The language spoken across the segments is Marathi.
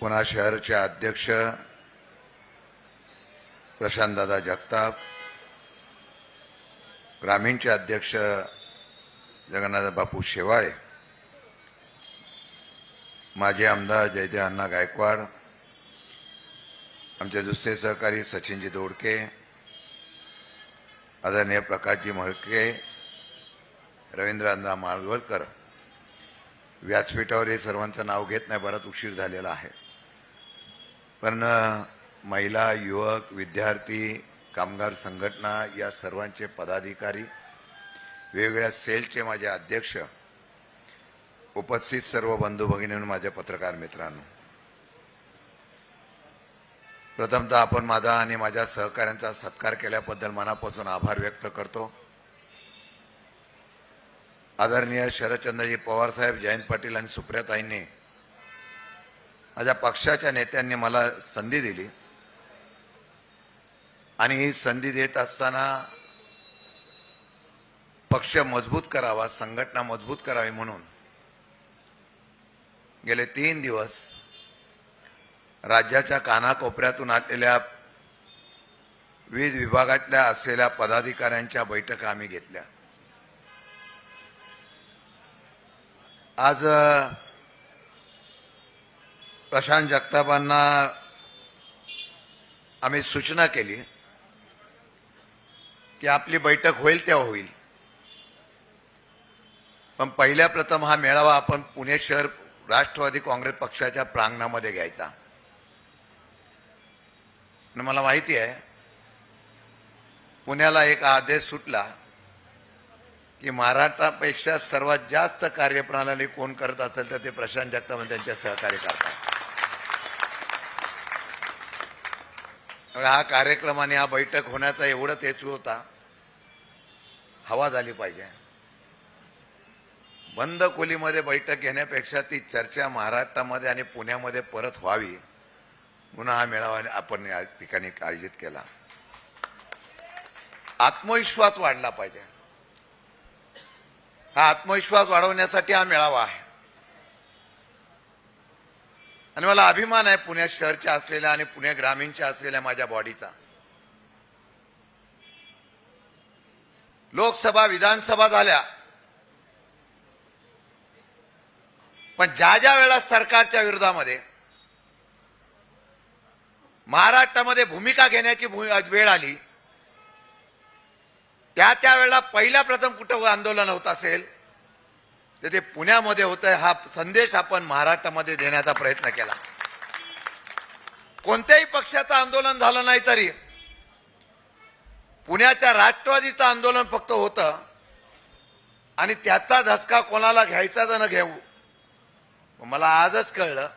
पुन्हा शहरचे अध्यक्ष प्रशांतदादा जगताप ग्रामीणचे अध्यक्ष जगन्नाथ बापू शेवाळे माजी आमदार जयदेव अण्णा गायकवाड आमचे दुसरे सहकारी सचिनजी दोडके आदरणीय प्रकाशजी म्हळके रवींद्र अण्णा माळवलकर व्यासपीठावर हे सर्वांचं नाव घेत नाही बराच उशीर झालेला आहे. पण महिला युवक विद्यार्थी कामगार संघटना या सर्वांचे पदाधिकारी वेगवेगळ्या सेलचे माझे अध्यक्ष उपस्थित सर्व बंधू भगिनी माझ्या पत्रकार मित्रांनो. प्रथमतः आपण माझा आणि माझ्या सहकाऱ्यांचा सत्कार केल्याबद्दल मनापासून आभार व्यक्त करतो. आदरणीय शरदचंद्रजी पवारसाहेब जयंत पाटील आणि सुप्रियाताईंनी माझ्या पक्षाच्या नेत्यांनी मला संधी दिली. आणि ही संधी देत असताना पक्ष मजबूत करावा संघटना मजबूत करावी म्हणून गेले तीन दिवस राज्याच्या कानाकोपऱ्यातून आलेल्या विविध विभागातल्या असलेल्या पदाधिकाऱ्यांच्या बैठका आम्ही घेतल्या. आज प्रशांत जगतापांना आम्ही सूचना केली की आपली बैठक होईल तेव्हा होईल. पण पहिल्या प्रथम हा मेळावा आपण पुणे शहर राष्ट्रवादी काँग्रेस पक्षाच्या प्रांगणामध्ये घ्यायचा. मला माहिती आहे पुण्याला एक आदेश सुटला की महाराष्ट्रापेक्षा सर्वात जास्त कार्यप्रणाली कोण करत असेल तर ते प्रशांत जगताप त्यांच्या सहकार्य करतात त्यामुळे हा कार्यक्रम आणि हा बैठक होण्याचा एवढंच हेतू होता. हवा झाली पाहिजे. बंद खोलीमध्ये बैठक घेण्यापेक्षा ती चर्चा महाराष्ट्रामध्ये आणि पुण्यामध्ये परत व्हावी. म्हणून हा मेळावा आपण या ठिकाणी आयोजित केला. आत्मविश्वास वाढला पाहिजे. हा आत्मविश्वास वाढवण्यासाठी हा मेळावा आहे. आणि मला अभिमान आहे पुणे शहरच्या असलेल्या आणि पुणे ग्रामीणच्या असलेल्या माझ्या बॉडीचा. लोकसभा विधानसभा झाल्या. पण ज्या ज्या वेळा सरकारच्या विरोधामध्ये महाराष्ट्रामध्ये भूमिका घेण्याची भू- वेळ आली त्या त्या वेळेला पहिल्या प्रथम कुठं आंदोलन होत असेल तर ते पुण्यामध्ये होत हा संदेश आपण महाराष्ट्रामध्ये देण्याचा प्रयत्न केला. कोणत्याही पक्षाचं आंदोलन झालं नाही तरी पुण्याच्या राष्ट्रवादीचं आंदोलन फक्त होतं आणि त्याचा धसका कोणाला घ्यायचा तर न घेऊ. मला आजच कळलं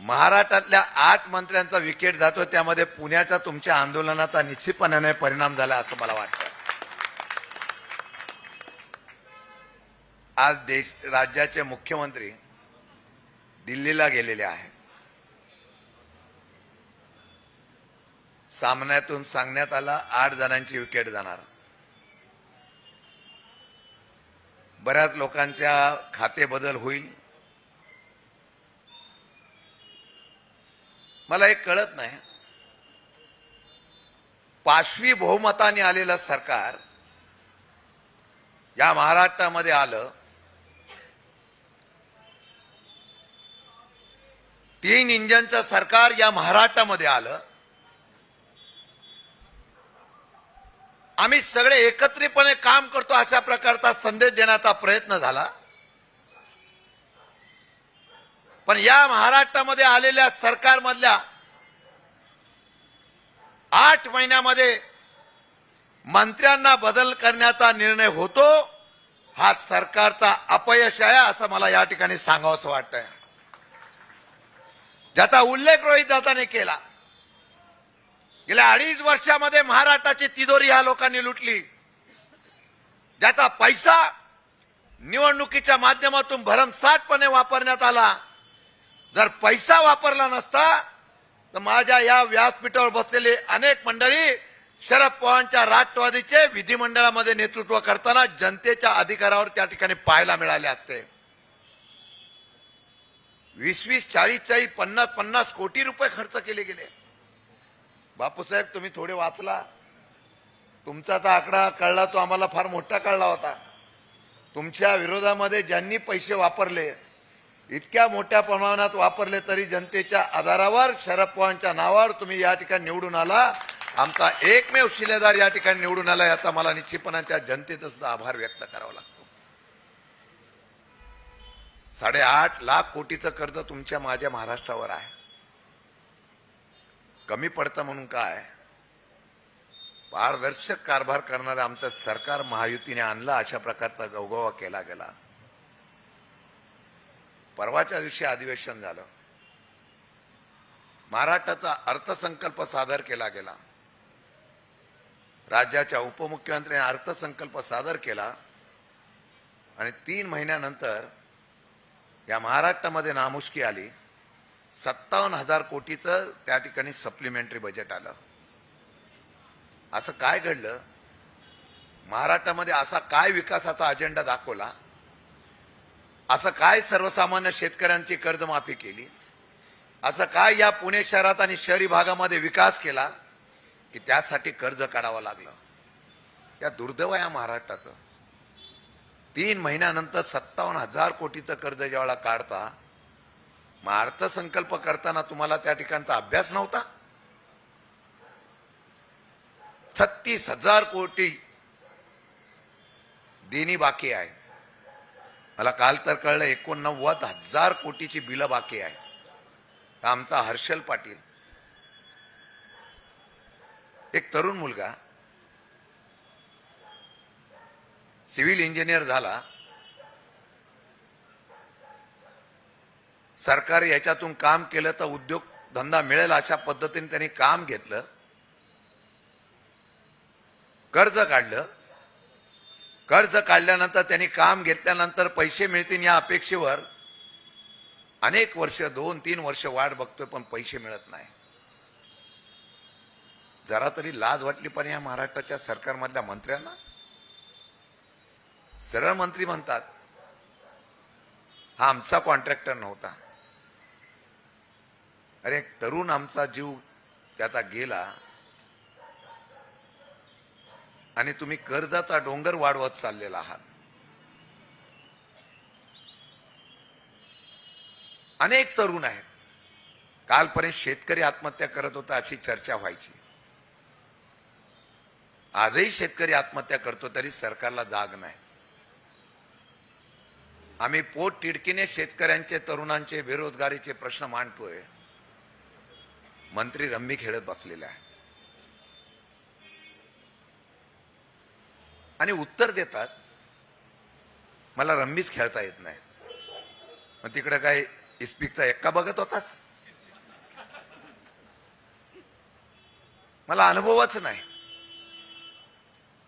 महाराष्ट्रातल्या आठ मंत्र्यांचा विकेट जातो त्यामध्ये पुण्याच्या तुमच्या आंदोलनाचा निश्चितपणाने परिणाम झाला असं मला वाटतं. आज देश राज्याचे मुख्यमंत्री दिल्लीला गेलेले आहे सामन्यातून सांगण्यात आला आठ जणांची विकेट जाणार. बऱ्याच लोकांच्या खाते बदल होईल. मला एक कळत नाही. पाशवी बहुमताने आलेलं सरकार या महाराष्ट्रामध्ये आलं तीन इंजनचं सरकार या महाराष्ट्रामध्ये आलं. आम्ही सगळे एकत्रितपणे काम करतो अशा प्रकारचा संदेश देण्याचा प्रयत्न झाला. पण या महाराष्ट्रामध्ये आलेल्या सरकारमधल्या आठ महिन्यामध्ये मंत्र्यांना बदल करण्याचा निर्णय होतो हा सरकारचा अपयश आहे असं मला या ठिकाणी सांगावंसं वाटतंय. ज्याचा उल्लेख रोहित दादाने केला. गेल्या अडीच वर्षामध्ये महाराष्ट्राची तिजोरी ह्या लोकांनी लुटली. ज्याचा पैसा निवडणुकीच्या माध्यमातून भरमसाठपणे वापरण्यात आला. जर पैसा वापरला नसता तर माझ्या या व्यासपीठावर बसलेले अनेक मंडळी शरद पवारांच्या राष्ट्रवादीचे विधिमंडळामध्ये नेतृत्व करताना जनतेच्या अधिकारावर त्या ठिकाणी पाहायला मिळाले असते. वीस वीस चाळीस चाळीस पन्नास पन्नास कोटी रुपये खर्च केले गेले. बापूसाहेब तुम्ही थोडे वाचला. तुमचा तर आकडा कळला तो आम्हाला फार मोठा कळला होता. तुमच्या विरोधामध्ये ज्यांनी पैसे वापरले इतक्या मोठ्या प्रमाणात वापरले तरी जनतेच्या आधारावर शरद पवारांच्या नावावर तुम्ही या ठिकाणी निवडून आला. आमचा एकमेव शिलेदार या ठिकाणी निवडून आला याचा मला निश्चितपणा त्या जनतेचा सुद्धा आभार व्यक्त करावा लागतो. साडेआठ लाख कोटीचं कर्ज तुमच्या माझ्या महाराष्ट्रावर आहे. कमी पडतं म्हणून काय? पारदर्शक कारभार करणारं आमचं सरकार महायुतीने आणलं अशा प्रकारचा गवगवा केला गेला. परवाच्या दिवशी अधिवेशन झालं. महाराष्ट्राचा अर्थसंकल्प सादर केला गेला. राज्याच्या उपमुख्यमंत्र्यांनी अर्थसंकल्प सादर केला. आणि तीन महिन्यानंतर या महाराष्ट्रामध्ये नामुष्की आली सत्तावन्न हजार कोटीचं त्या ठिकाणी सप्लिमेंटरी बजेट आलं. असं काय घडलं? महाराष्ट्रामध्ये असा काय विकासाचा अजेंडा दाखवला? असं काय सर्वसामान्य शेतकऱ्यांची कर्जमाफी केली? असं काय या पुणे शहरात आणि शहरी भागामध्ये विकास केला? की त्यासाठी कर्ज काढावं लागलं? या दुर्दैव या महाराष्ट्राचं. तीन महिन्यानंतर सत्तावन्न हजार कोटीचं कर्ज ज्यावेळेला काढता मग अर्थसंकल्प करताना तुम्हाला त्या ठिकाणचा अभ्यास नव्हता? छत्तीस हजार कोटी देणी बाकी आहे. मला काल तर कळलं एकोणनव्वद हजार कोटीची बिलं बाकी आहे आमचा हर्षल पाटील. एक तरुण मुलगा सिव्हिल इंजिनियर झाला सरकार याच्यातून काम केलं तर उद्योग धंदा मिळेल अशा पद्धतीने त्यांनी काम घेतलं कर्ज काढलं. कर्ज काढल्यानंतर त्यांनी काम घेतल्यानंतर पैसे मिळतील या अपेक्षेवर अनेक वर्ष दोन तीन वर्ष वाट बघतोय पण पैसे मिळत नाही. जरा तरी लाज वाटली पण या महाराष्ट्राच्या सरकारमधल्या मंत्र्यांना. सरळ मंत्री म्हणतात हा आमचा कॉन्ट्रॅक्टर नव्हता. अरे एक तरुण आमचा जीव त्याचा गेला. आणि तुम्ही कर्जाचा डोंगर वाढवत चाललेला आहात. अनेक तरुण आहेत. कालपर्यंत शेतकरी आत्महत्या करत होता अशी चर्चा व्हायची. आजही शेतकरी आत्महत्या करतो तरी सरकारला जाग नाही. आम्ही पोट तिडकीने शेतकऱ्यांचे तरुणांचे बेरोजगारीचे प्रश्न मांडतोय. मंत्री रम्मी खेळत बसलेले आहे आणि उत्तर देतात मला रम्मीच खेळता येत नाही. मग तिकडे काय इस्पिकचा एक्का बघत होतास? मला अनुभवच नाही.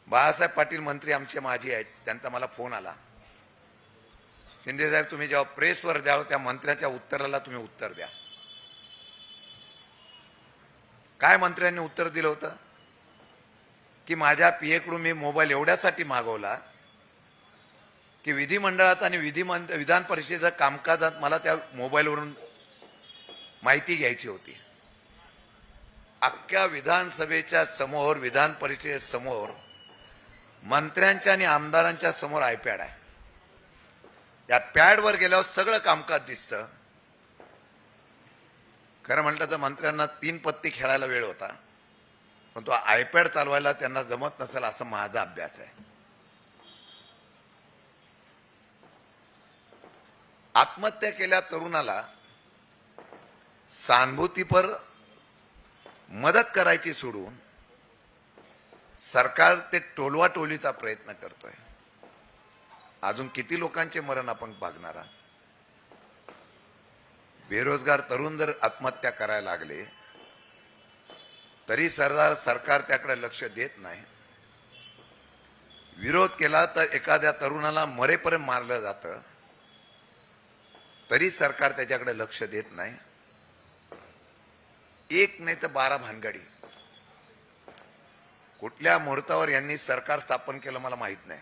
बाळासाहेब पाटील मंत्री आमचे माजी आहेत त्यांचा मला फोन आला. शिंदेसाहेब तुम्ही जेव्हा प्रेसवर द्याल त्या मंत्र्याच्या उत्तराला तुम्ही उत्तर द्या. काय मंत्र्यांनी उत्तर दिलं होतं? की माझ्या पीएकडून मी मोबाईल एवढ्यासाठी मागवला की विधिमंडळात आणि विधी विधान परिषदेच्या कामकाजात मला त्या मोबाईलवरून माहिती घ्यायची होती. अख्ख्या विधानसभेच्या समोर विधान परिषदेसमोर मंत्र्यांच्या आणि आमदारांच्या समोर आयपॅड आहे. या पॅडवर गेल्यावर सगळं कामकाज दिसतं. खरं म्हटलं तर मंत्र्यांना तीन पत्ती खेळायला वेळ होता. पण तो आयपॅड चालवायला त्यांना जमत नसेल असं माझा अभ्यास आहे. आत्महत्या केल्या तरुणाला सहानुभूतीपर मदत करायची सोडून सरकार ते टोलवाटोलीचा प्रयत्न करतोय. अजून किती लोकांचे मरण आपण बघणार बेरोजगार तरुण जर आत्महत्या करायला लागले तरी सरदार सरकार त्याकडे लक्ष देत नाही. विरोध केला तर एखाद्या तरुणाला मरेपर्यंत मारलं जातं तरी सरकार त्याच्याकडे लक्ष देत नाही. एक नाही तर बारा भानगडी. कुठल्या मुहूर्तावर यांनी सरकार स्थापन केलं मला माहीत नाही.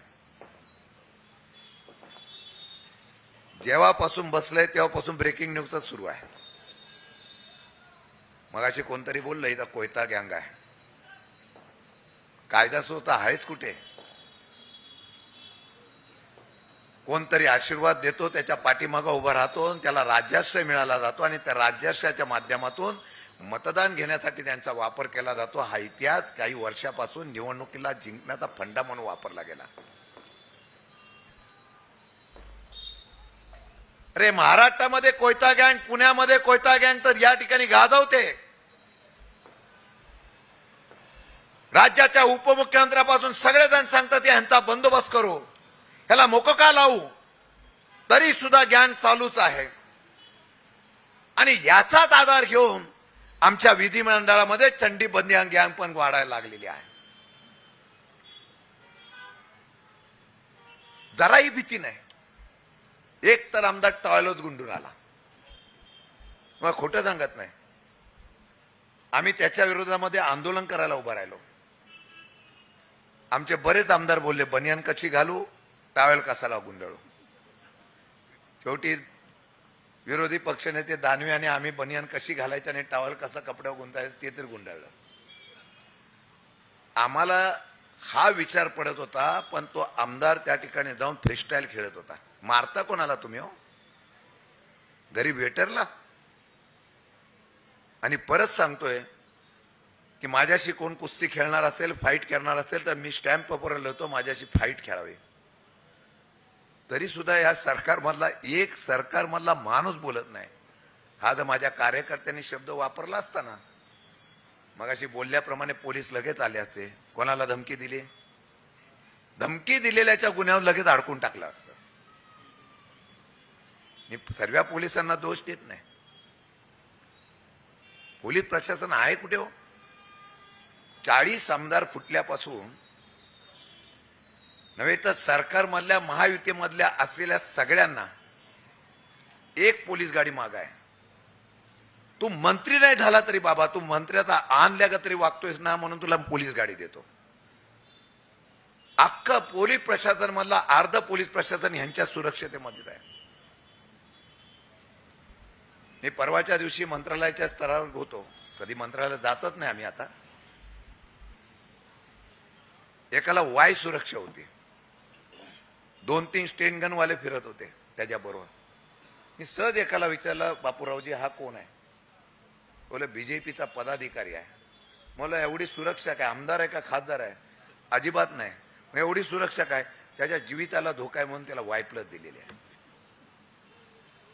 जेव्हापासून बसलंय तेव्हापासून ब्रेकिंग न्यूजच सुरू आहे. मग अशी कोणतरी बोललं इथं कोयता गँग आहे. कायदा सुद्धा आहेच कुठे? कोणतरी आशीर्वाद देतो त्याच्या पाठीमागं उभा राहतो आणि त्याला राज्याश्रय मिळाला जातो आणि त्या राज्याश्रयाच्या माध्यमातून मतदान घेण्यासाठी त्यांचा वापर केला जातो. हा इतिहास काही वर्षापासून निवडणुकीला जिंकण्याचा फंडा म्हणून वापरला गेला. अरे महाराष्ट्रामध्ये कोयता गँग पुण्यामध्ये कोयता गँग तर या ठिकाणी गाजवते. राज्याच्या उपमुख्यमंत्र्यापासून सगळेजण सांगतात यांचा बंदोबस्त करू. ह्याला मोकोका लावू? तरी सुद्धा गँग चालूच आहे. आणि याचाच आधार घेऊन आमच्या विधिमंडळामध्ये चंडीबंदी गँग पण वाढायला लागलेली आहे. जराही भीती नाही. एक तर आमदार टॉयलच गुंडून आला. मग खोटं सांगत नाही. आम्ही त्याच्या विरोधामध्ये आंदोलन करायला उभं राहिलो. आमचे बरेच आमदार बोलले बनियान कशी घालू टावेल कसाला गुंडळू शेवटी विरोधी पक्षनेते दानवे आणि आम्ही बनियान कशी घालायची आणि टावेल कसा कपड्यावर गुंतायचं ते तर गुंडाळलं. आम्हाला हा विचार पडत होता पण तो आमदार त्या ठिकाणी जाऊन फ्रीस्टाईल खेळत होता. मारता कोणाला तुम्ही हो? घरी वेटरला आणि परत सांगतोय की माझ्याशी कोण कुस्ती खेळणार असेल फाईट करणार असेल तर मी स्टॅम्प पेपरवर लिहितो माझ्याशी फाईट खेळावी. तरी सुद्धा या सरकारमधला एक सरकारमधला माणूस बोलत नाही. हा जर माझ्या कार्यकर्त्यांनी शब्द वापरला असता ना मग अशी बोलल्याप्रमाणे पोलीस लगेच आले असते. कोणाला धमकी दिली? धमकी दिलेल्याच्या गुन्ह्यावर लगेच अडकून टाकलं असतं. मी सर्व पोलिसांना दोष देत नाही. पोलीस प्रशासन आहे कुठे हो? चाळीस आमदार फुटल्यापासून नव्हे तर सरकारमधल्या महायुतीमधल्या असलेल्या सगळ्यांना एक पोलीस गाडी माग आहे. तू मंत्री नाही झाला तरी बाबा तू मंत्र्याचा आणल्या का तरी वागतोयस ना म्हणून तुला पोलीस गाडी देतो. अख्खं पोलीस प्रशासन मधला अर्ध पोलीस प्रशासन यांच्या सुरक्षतेमध्येच आहे. मी परवाच्या दिवशी मंत्रालयाच्या स्तरावर होतो. कधी मंत्रालयात जातच नाही आम्ही आता. एकाला वाय सुरक्षा होती. दोन तीन स्टेन गनवाले फिरत होते त्याच्याबरोबर. मी सहज एकाला विचारलं बापूरावजी हा कोण आहे? बोले बीजेपीचा पदाधिकारी आहे. मला एवढी सुरक्षा काय? आमदार आहे का खासदार आहे? अजिबात नाही. मग एवढी सुरक्षा काय? त्याच्या जीविताला धोका आहे म्हणून त्याला वायप्लस दिलेली आहे.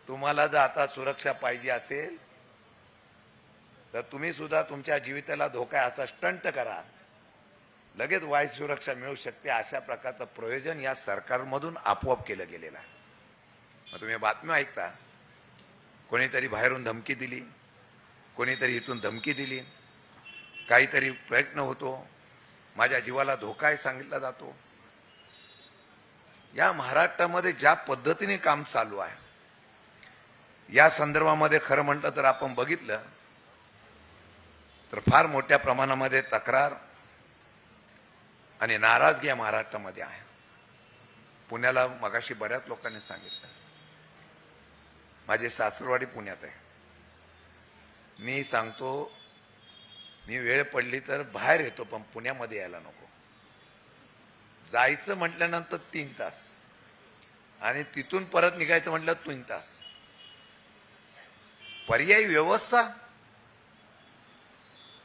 तुम्हाला जर आता सुरक्षा पाहिजे असेल तर तुम्ही सुद्धा तुमच्या जीविताला धोका आहे असा स्टंट करा. लगेच वाय सुरक्षा मिळू शकते अशा प्रकारचं प्रयोजन या सरकारमधून आपोआप केलं गेलेलं आहे. मग तुम्ही बातम्या ऐकता. कोणीतरी बाहेरून धमकी दिली कोणीतरी इथून धमकी दिली काहीतरी प्रयत्न होतो माझ्या जीवाला धोका आहे सांगितला जातो. या महाराष्ट्रामध्ये ज्या पद्धतीने काम चालू आहे या संदर्भामध्ये खरं म्हटलं तर आपण बघितलं तर फार मोठ्या प्रमाणामध्ये तक्रार आणि नाराजगी या महाराष्ट्रामध्ये आहे. पुण्याला मगाशी बऱ्याच लोकांनी सांगितलं. माझी सासरवाडी पुण्यात आहे. मी सांगतो मी वेळ पडली तर बाहेर येतो पण पुण्यामध्ये यायला नको. जायचं म्हटल्यानंतर तीन तास. आणि तिथून परत निघायचं म्हटलं तीन तास. पर्यायी व्यवस्था?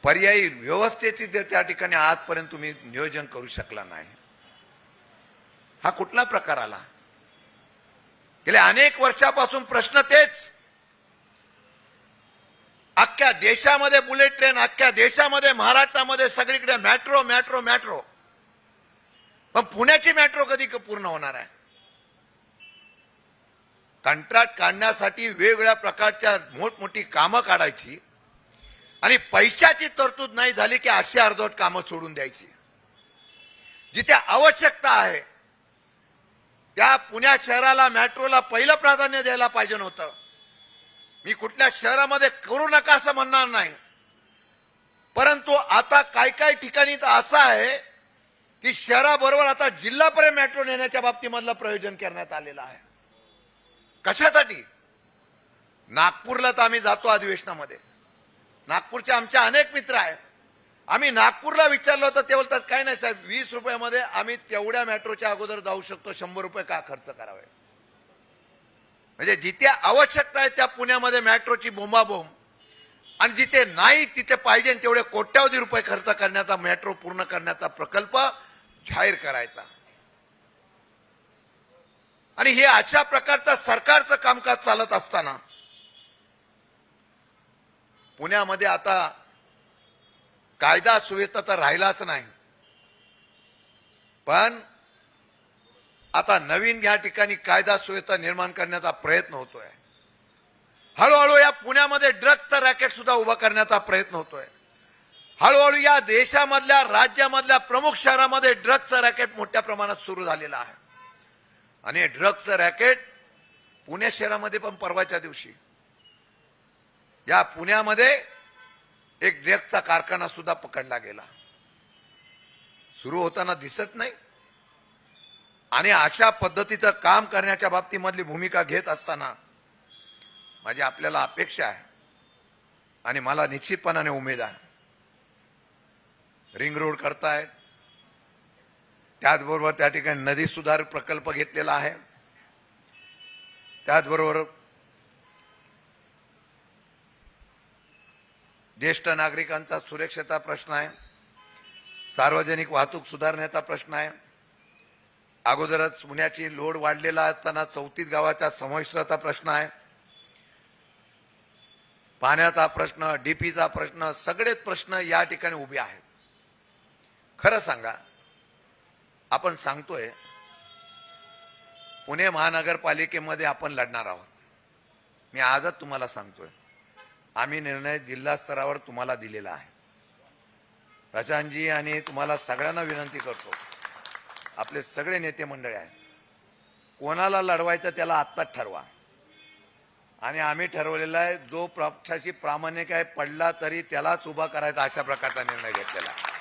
पर्यायी व्यवस्थेची त्या ठिकाणी आजपर्यंत तुम्ही नियोजन करू शकला नाही. हा कुठला प्रकार आला? गेल्या अनेक वर्षापासून प्रश्न तेच. अख्ख्या देशामध्ये बुलेट ट्रेन अख्ख्या देशामध्ये महाराष्ट्रामध्ये सगळीकडे मॅट्रो मॅट्रो मॅट्रो पण पुण्याची मॅट्रो कधी क- पूर्ण होणार आहे? कंत्राट काढण्यासाठी वेगवेगळ्या प्रकारच्या मोठमोठी कामं काढायची आणि पैशाची तरतूद नाही झाली की अशी अर्धवट कामं सोडून द्यायची. जिथे आवश्यकता आहे त्या पुण्या शहराला मेट्रोला पहिलं प्राधान्य द्यायला पाहिजे नव्हतं. मी कुठल्या शहरामध्ये करू नका असं म्हणणार नाही. परंतु आता काय काय ठिकाणी तर असं आहे की शहराबरोबर आता जिल्हापर्यंत मेट्रो नेण्याच्या बाबतीमधलं प्रयोजन करण्यात आलेलं आहे. कशासाठी? नागपूरला तर आम्ही जातो अधिवेशनामध्ये. नागपूरचे आमचे अनेक मित्र आहे आम्ही नागपूरला विचारलं होतं ते बोलतात काय नाही साहेब वीस रुपयामध्ये आम्ही तेवढ्या मेट्रोच्या अगोदर जाऊ शकतो शंभर रुपये का खर्च करावे? म्हणजे जिथे आवश्यकता आहे त्या पुण्यामध्ये मेट्रोची बोंबाबोंब. आणि जिथे नाही तिथे पाहिजे तेवढे कोट्यावधी रुपये खर्च करण्याचा मेट्रो पूर्ण करण्याचा प्रकल्प जाहीर करायचा. आणि हे अशा प्रकारचं सरकारचं कामकाज चालत असताना पुण्यामध्ये आता कायदा सुव्यवस्था तर राहिलाच नाही. पण आता नवीन या ठिकाणी कायदा सुव्यवस्था निर्माण करण्याचा प्रयत्न होतोय. हळूहळू या पुण्यामध्ये ड्रग्जचं रॅकेट सुद्धा उभा करण्याचा प्रयत्न होतोय. हळूहळू या देशामधल्या राज्यामधल्या प्रमुख शहरामध्ये ड्रग्जचं रॅकेट मोठ्या प्रमाणात सुरू झालेलं आहे. आणि ड्रग्जचं रॅकेट पुणे शहरामध्ये पण परवाच्या दिवशी. या पुण्यामध्ये एक ड्रगचा कारखाना सुद्धा पकडला गेला. सुरू होताना दिसत नाही. आणि अशा पद्धतीचं काम करण्याच्या बाबतीमधली भूमिका घेत असताना माझी आपल्याला अपेक्षा आहे. आणि मला निश्चितपणाने उमेद आहे. रिंग रोड करतायत त्याचबरोबर त्या ठिकाणी नदी सुधार प्रकल्प घेतलेला आहे. त्याचबरोबर ज्येष्ठ नागरिकांचा सुरक्षेचा प्रश्न आहे. सार्वजनिक वाहतूक सुधारण्याचा प्रश्न आहे. अगोदरच पुण्याची लोड वाढलेला असताना चौतीस गावाचा समाविष्टाचा प्रश्न आहे. पाण्याचा प्रश्न डीपीचा प्रश्न सगळेच प्रश्न या ठिकाणी उभे आहेत. खरं सांगा आपण सांगतोय पुणे महानगरपालिकेमध्ये आपण लढणार आहोत. मी आजच तुम्हाला सांगतोय आम्ही निर्णय जिल्हा स्तरावर तुम्हाला दिलेला आहे. प्रशांतजी आणि तुम्हाला सगळ्यांना विनंती करतो आपले सगळे नेते मंडळी आहेत कोणाला लढवायचं त्याला आत्ताच ठरवा. आणि आम्ही ठरवलेला आहे जो पक्षाची प्रामाणिक आहे पडला तरी त्यालाच उभा करायचा अशा प्रकारचा निर्णय घेतलेला आहे.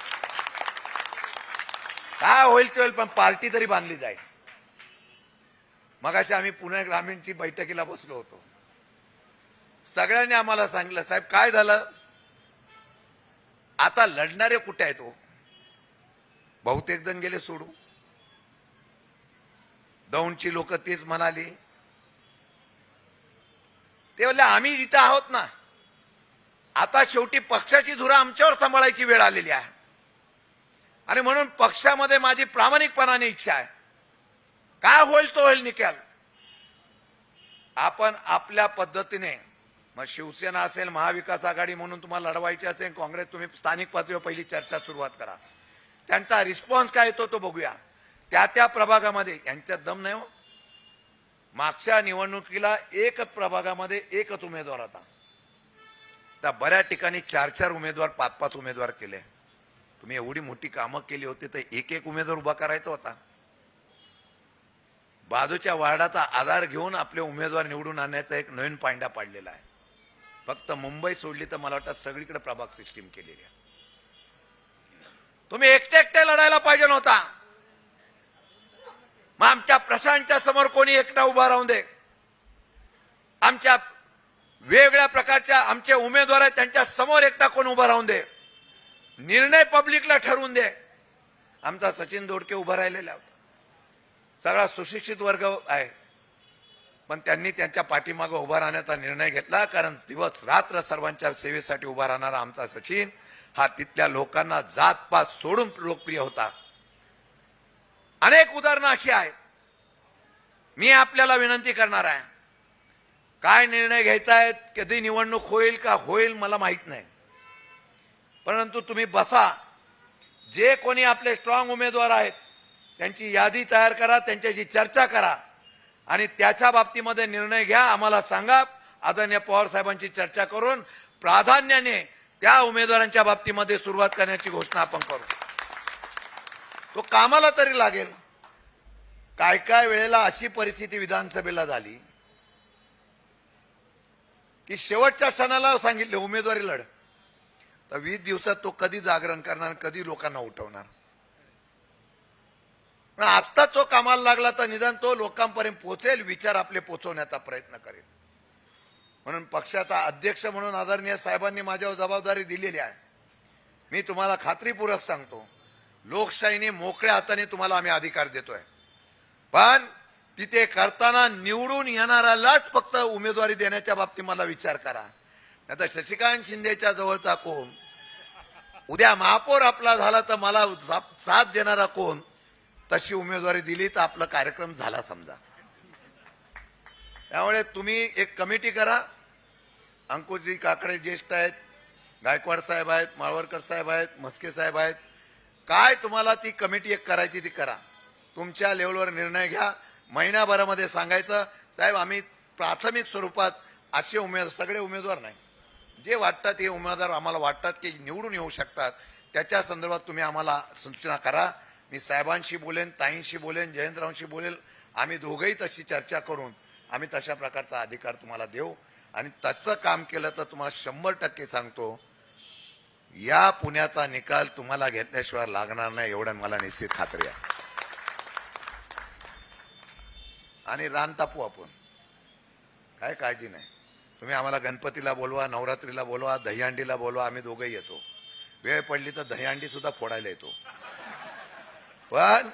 काय होईल ते होईल पण पार्टी तरी बांधली जाईल. मगाशी आम्ही पुणे ग्रामीणची बैठकीला बसलो होतो. सगळ्यांनी आम्हाला सांगितलं साहेब काय झालं? आता लढणारे कुठे आहेत हो? बहुतेक जण गेले सोडू दौंडची लोक तेच म्हणाली. ते म्हणले आम्ही इथं आहोत ना. आता शेवटी पक्षाची धुरा आमच्यावर सांभाळायची वेळ आलेली आहे. आणि म्हणून पक्षामध्ये माझी प्रामाणिकपणाने इच्छा आहे. काय होईल तो होईल निकाल. आपण आपल्या पद्धतीने मग शिवसेना असेल महाविकास आघाडी म्हणून तुम्हाला लढवायची असेल काँग्रेस तुम्ही स्थानिक पातळीवर पहिली चर्चा सुरुवात करा. त्यांचा रिस्पॉन्स काय येतो तो बघूया. त्या त्या प्रभागामध्ये यांच्यात दम नाही हो. मागच्या निवडणुकीला एक प्रभागामध्ये एकच उमेदवार होता. त्या बऱ्याच ठिकाणी चार चार उमेदवार पाच पाच उमेदवार केले. तुम्ही एवढी मोठी कामं केली होती तर एक एक उमेदवार उभा करायचा होता. बाजूच्या वार्डाचा आधार घेऊन आपले उमेदवार निवडून आणण्याचा एक नवीन पांडा पाडलेला आहे. फक्त मुंबई सोडली तर मला वाटतं सगळीकडे प्रभाग सिस्टीम केलेली आहे. तुम्ही एकटे एकटे लढायला पाहिजे नव्हता. मग आमच्या प्रशांतच्या समोर कोणी एकटा उभा राहून दे. आमच्या वेगवेगळ्या प्रकारच्या आमचे उमेदवार आहेत त्यांच्यासमोर एकटा कोण उभा राहून दे. निर्णय पब्लिकला ठरवून दे. आमचा सचिन दोडके उभा राहिलेला होता. सगळा सुशिक्षित वर्ग आहे. पण त्यांनी त्यांच्या पाठीमागं उभा राहण्याचा निर्णय घेतला कारण दिवस रात्र सर्वांच्या सेवेसाठी उभा राहणारा आमचा सचिन हा तिथल्या लोकांना जातपात सोडून लोकप्रिय होता. अनेक उदाहरणं अशी आहेत. मी आपल्याला विनंती करणार आहे. काय निर्णय घ्यायचा आहे कधी निवडणूक होईल का होईल मला माहीत नाही. परंतु तुम्ही बसा. जे कोणी आपले स्ट्रॉंग उमेदवार आहेत त्यांची यादी तयार करा त्यांच्याशी चर्चा करा. आणि त्याच्या बाबतीमध्ये निर्णय घ्या आम्हाला सांगा. आदरणीय पवार साहेबांची चर्चा करून प्राधान्याने त्या उमेदवारांच्या बाबतीमध्ये सुरुवात करण्याची घोषणा आपण करू. तो कामाला तरी लागेल. काय काय वेळेला अशी परिस्थिती विधानसभेला झाली की शेवटच्या क्षणाला सांगितले उमेदवारी लढ. तर वीस दिवसात तो कधी जागरण करणार कधी लोकांना उठवणार? पण आत्ता तो कामाला लागला तर निदान तो लोकांपर्यंत पोहोचेल विचार आपले पोचवण्याचा प्रयत्न करेल. म्हणून पक्षाचा अध्यक्ष म्हणून आदरणीय साहेबांनी माझ्यावर जबाबदारी दिलेली आहे. मी तुम्हाला खात्रीपूर्वक सांगतो लोकशाहीने मोकळ्या हाताने तुम्हाला आम्ही अधिकार देतोय. पण तिथे करताना निवडून येणाऱ्यालाच फक्त उमेदवारी देण्याच्या बाबतीत मला विचार करा. नाही तर शशिकांत शिंदेच्या जवळचा कोण उद्या महापौर आपला झाला तर मला सा- साथ देणारा कोण? तशी उमेदवारी दिली तर आपला कार्यक्रम झाला समजा. त्यामुळे तुम्ही एक कमिटी करा. अंकुशजी काकडे ज्येष्ठ आहेत गायकवाड साहेब आहेत माळवरकर साहेब आहेत म्हस्के साहेब आहेत. काय तुम्हाला ती कमिटी एक करायची ती करा. तुमच्या लेवलवर निर्णय घ्या. महिन्याभरामध्ये सांगायचं साहेब आम्ही प्राथमिक स्वरूपात असे उमेदवार सगळे उमेदवार नाही. जे वाटतात हे उमेदवार आम्हाला वाटतात की निवडून येऊ शकतात त्याच्या संदर्भात तुम्ही आम्हाला सूचना करा. मी साहेबांशी बोलेन ताईंशी बोलेन जयंतरावांशी बोलेल आम्ही दोघंही तशी चर्चा करून आम्ही तशा प्रकारचा अधिकार तुम्हाला देऊ. आणि तसं काम केलं तर तुम्हाला शंभर टक्के सांगतो या पुण्याचा निकाल तुम्हाला घेतल्याशिवाय लागणार नाही एवढं मला निश्चित खात्री आहे. आणि रान तापू आपण. काय काळजी नाही. तुम्ही आम्हाला गणपतीला बोलवा नवरात्रीला बोलवा दहीहंडीला बोलवा आम्ही दोघंही येतो. वेळ पडली तर दहीहंडी सुद्धा फोडायला येतो. पण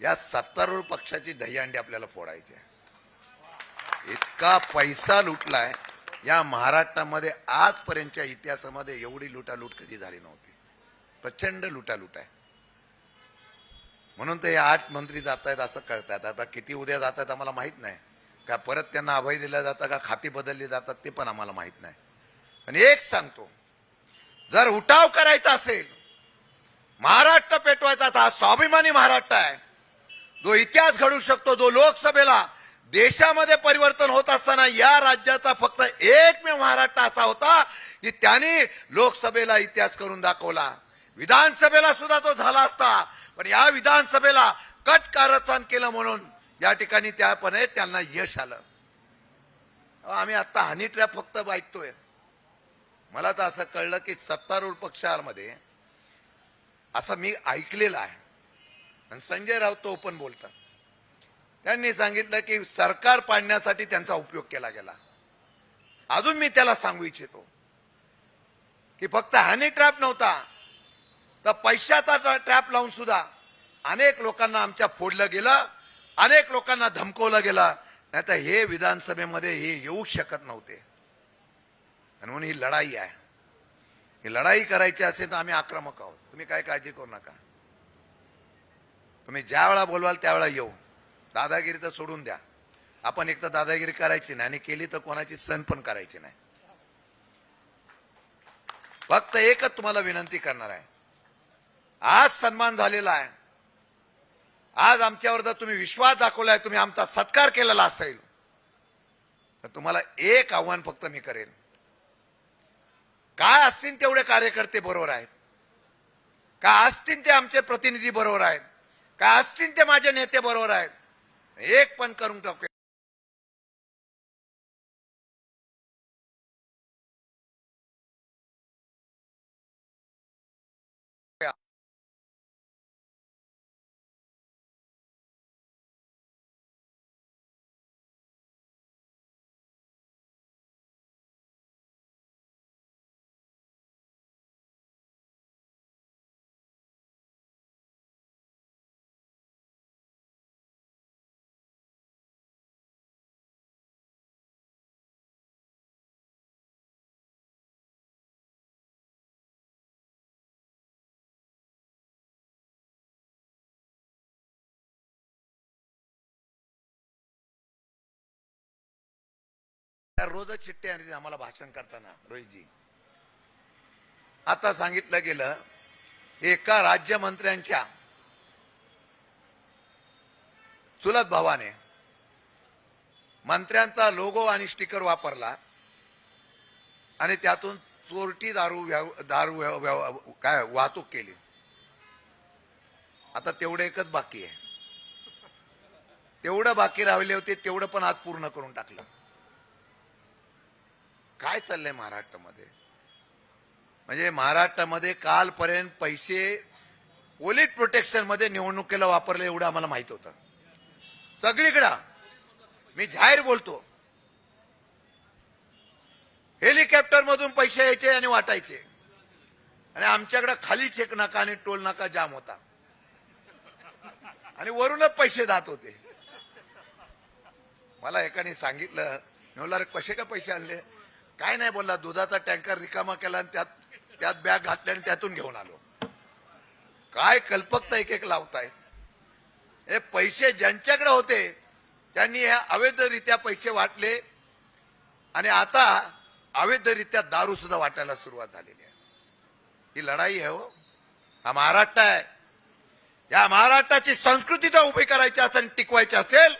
या सत्तारूढ पक्षाची दहीहंडी आपल्याला फोडायची आहे. इतका पैसा लुटलाय या महाराष्ट्रामध्ये आजपर्यंतच्या इतिहासामध्ये एवढी लुटालूट कधी झाली नव्हती. प्रचंड लुटालूट आहे. म्हणून ते आठ मंत्री जात आहेत असं कळतात आता किती उद्या जात आहेत आम्हाला माहीत नाही. का परत त्यांना अभय दिलं जातं का खाती बदलली जातात ते पण आम्हाला माहीत नाही. पण एक सांगतो जर उठाव करायचा असेल महाराष्ट्र पेटवायचा तर हा स्वाभिमानी महाराष्ट्र आहे. जो इतिहास घडू शकतो जो लोकसभेला देशामध्ये परिवर्तन होत असताना या राज्याचा फक्त एकमेव महाराष्ट्र असा होता की त्यांनी लोकसभेला इतिहास करून दाखवला. विधानसभेला सुद्धा तो झाला असता. पण या विधानसभेला कट कारस्थान केलं म्हणून या ठिकाणी त्यापणे त्यांना यश आलं. आम्ही आता हनी ट्रॅप फक्त ऐकतोय. मला तर असं कळलं की सत्तारूढ पक्षामध्ये असं मी ऐकलेलं आहे. आणि संजय राऊत तो पण बोलतात. त्यांनी सांगितलं की सरकार पाडण्यासाठी त्यांचा उपयोग केला गेला. अजून मी त्याला सांगू इच्छितो की फक्त हनी ट्रॅप नव्हता तर पैशाचा ट्रॅप लावून सुद्धा अनेक लोकांना आमच्या फोडलं गेलं अनेक लोकांना धमकवलं गेलं. नाही तर हे विधानसभेमध्ये हे येऊ शकत नव्हते. आणि म्हणून ही लढाई आहे. ही लढाई करायची असेल तर आम्ही आक्रमक आहोत. तुम्ही काय काळजी करू नका. तुम्ही ज्या वेळा बोलवाल त्यावेळा येऊ. दादागिरी तर सोडून द्या. आपण एक तर दादागिरी करायची नाही आणि केली तर कोणाची सण पण करायची नाही. फक्त एकच तुम्हाला विनंती करणार आहे. आज सन्मान झालेला आहे. आज आमच्यावर जर तुम्ही विश्वास दाखवलाय तुम्ही आमचा सत्कार केलेला असेल तर तुम्हाला एक आव्हान फक्त मी करेन. काय असतील तेवढे कार्यकर्ते बरोबर आहेत. का असतील ते आमचे प्रतिनिधी बरोबर आहेत. का असतील ते माझे नेते बरोबर आहेत. एक पण करून टाकू रोजच चिठ्ठे आणि आम्हाला भाषण करताना रोहितजी. आता सांगितलं गेलं एका राज्यमंत्र्यांच्या चुलत भावाने मंत्र्यांचा लोगो आणि स्टिकर वापरला आणि त्यातून चोरटी दारू व्या दारू काय वाहतूक केली. आता तेवढं एकच बाकी आहे. तेवढं बाकी राहिले होते तेवढं पण आज पूर्ण करून टाकलं. काय चाललंय महाराष्ट्रामध्ये? म्हणजे महाराष्ट्रामध्ये कालपर्यंत पैसे पोलीस प्रोटेक्शनमध्ये निवडणुकीला वापरले एवढं आम्हाला माहीत होतं. सगळीकडं मी जाहीर बोलतो. हेलिकॉप्टर मधून पैसे यायचे आणि वाटायचे. आणि आमच्याकडे खाली चेक नाका आणि टोल नाका जाम होता. आणि वरूनच पैसे जात होते. मला एकाने सांगितलं मी अरे कसे का पैसे आणले? काय नाही बोलला दुधाचा टँकर रिकामा केला आणि त्यात त्यात बॅग घातल्या आणि त्यातून घेऊन आलो. काय कल्पकता एक एक लावताय. हे पैसे ज्यांच्याकडे होते त्यांनी अवैधरित्या पैसे वाटले. आणि आता अवैधरित्या दारू सुद्धा वाटायला सुरुवात झालेली आहे. ही लढाई आहे हो. हा महाराष्ट्र आहे. या महाराष्ट्राची संस्कृती जर उभी करायची असेल टिकवायची असेल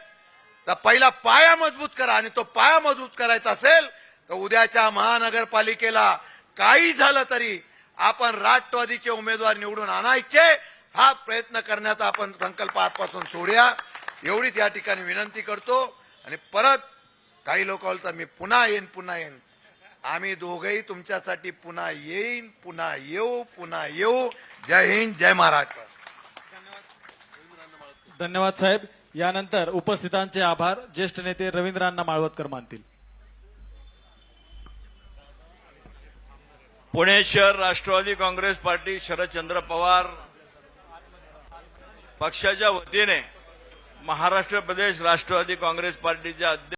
तर पहिला पाया मजबूत करा आणि तो पाया मजबूत करायचा असेल तर उद्याच्या महानगरपालिकेला काही झालं तरी आपण राष्ट्रवादीचे उमेदवार निवडून आणायचे हा प्रयत्न करण्याचा आपण संकल्प आजपासून सोडूया. एवढीच या ठिकाणी विनंती करतो. आणि परत काही लोक मी पुन्हा येईन पुन्हा येईन. आम्ही दोघही तुमच्यासाठी पुन्हा येईन पुन्हा येऊ पुन्हा येऊ. जय हिंद जय महाराष्ट्र. धन्यवाद साहेब. यानंतर उपस्थितांचे आभार. ज्येष्ठ नेते रवींद्रांना माळवतकर मानतील. पुणे शहर राष्ट्रवादी काँग्रेस पार्टी शरदचंद्र पवार पक्षाच्या वतीने महाराष्ट्र प्रदेश राष्ट्रवादी काँग्रेस पार्टीचे अध्यक्ष